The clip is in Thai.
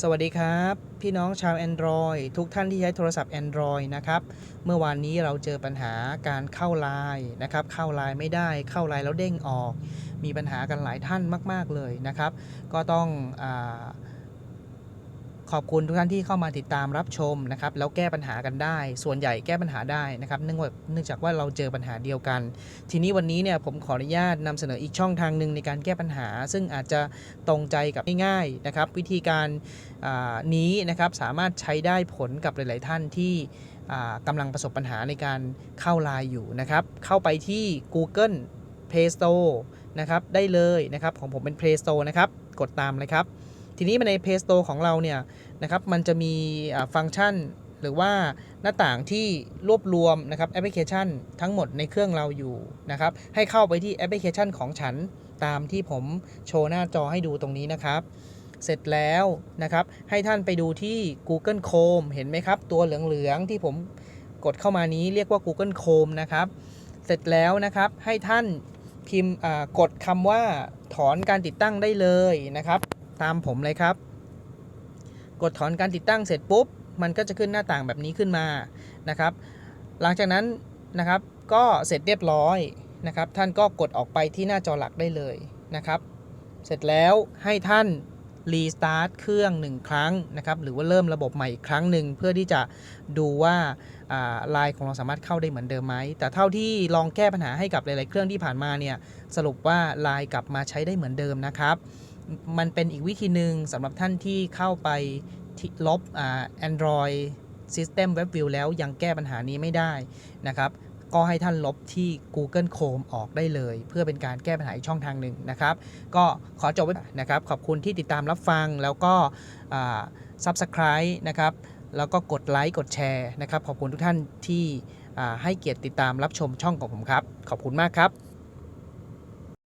สวัสดีครับ พี่น้องชาว Android ทุกท่านที่ใช้โทรศัพท์ Android นะครับ เมื่อวานนี้เราเจอปัญหาการเข้าไลน์นะครับ เข้าไลน์ไม่ได้เข้าไลน์แล้วเด้งออก มีปัญหากันหลายท่านมาก ๆ เลยนะครับ ก็ต้องอ ขอบคุณทุกท่านที่เข้ามาติดตามรับชมนะครับแล้วแก้ปัญหากันได้ ส่วนใหญ่แก้ปัญหาได้นะครับเนื่องว่าเนื่องจากว่าเราเจอปัญหาเดียวกัน ทีนี้วันนี้เนี่ยผมขออนุญาตนำเสนออีกช่องทางหนึ่งในการแก้ปัญหา ซึ่งอาจจะตรงใจกับง่ายๆนะครับ วิธีการนี้นะครับสามารถใช้ได้ผลกับหลาย ๆ ท่านที่กำลังประสบปัญหาในการเข้าไลน์อยู่นะครับ เข้าไปที่ Google Play Store นะครับได้เลยนะครับของผมเป็น Play Store นะครับกดตามเลยครับ ทีนี้ใน Play Store ของเราเนี่ยนะครับมันจะมีฟังก์ชันหรือว่าหน้าต่างที่รวบรวมนะครับแอปพลิเคชันทั้งหมดในเครื่องเราอยู่นะครับให้เข้าไปที่แอปพลิเคชันของฉันตามที่ผมโชว์หน้าจอให้ดูตรงนี้นะครับ เสร็จแล้วนะครับให้ท่านไปดูที่ Google Chrome เห็นไหมครับ ตัวเหลืองๆที่ผมกดเข้ามานี้เรียกว่า Google Chrome นะครับเสร็จแล้วนะครับให้ท่านพิมพ์กดคำว่าถอนการติดตั้งได้เลยนะครับ ตามผมเลยครับ กดถอนการติดตั้งเสร็จปุ๊บ มันก็จะขึ้นหน้าต่างแบบนี้ขึ้นมานะครับ หลังจากนั้นนะครับก็เสร็จเรียบร้อยนะครับ ท่านก็กดออกไปที่หน้าจอหลักได้เลยนะครับ เสร็จแล้วให้ท่านรีสตาร์ทเครื่องหนึ่งครั้งนะครับ หรือว่าเริ่มระบบใหม่อีกครั้งหนึ่งเพื่อที่จะดูว่าไลน์ของเราสามารถเข้าได้เหมือนเดิมไหม แต่เท่าที่ลองแก้ปัญหาให้กับหลาย ๆ เครื่องที่ผ่านมาเนี่ย สรุปว่าไลน์กลับมาใช้ได้เหมือนเดิมนะครับ มันเป็นอีกวิธีหนึ่งสำหรับท่านที่เข้าไปลบอ่า Android System Web View แล้วยังแก้ปัญหานี้ไม่ได้นะครับ ก็ให้ท่านลบที่ Google Chrome ออกได้เลย เพื่อเป็นการแก้ปัญหาอีกช่องทางหนึ่งนะครับ ก็ขอจบไว้นะครับ ขอบคุณที่ติดตามรับฟังแล้วก็อ่า Subscribe นะครับ แล้วก็กดไลค์กดแชร์นะครับ ขอบคุณทุกท่านที่อ่าให้เกียรติติดตามรับชมช่องของผมครับ ขอบคุณมากครับ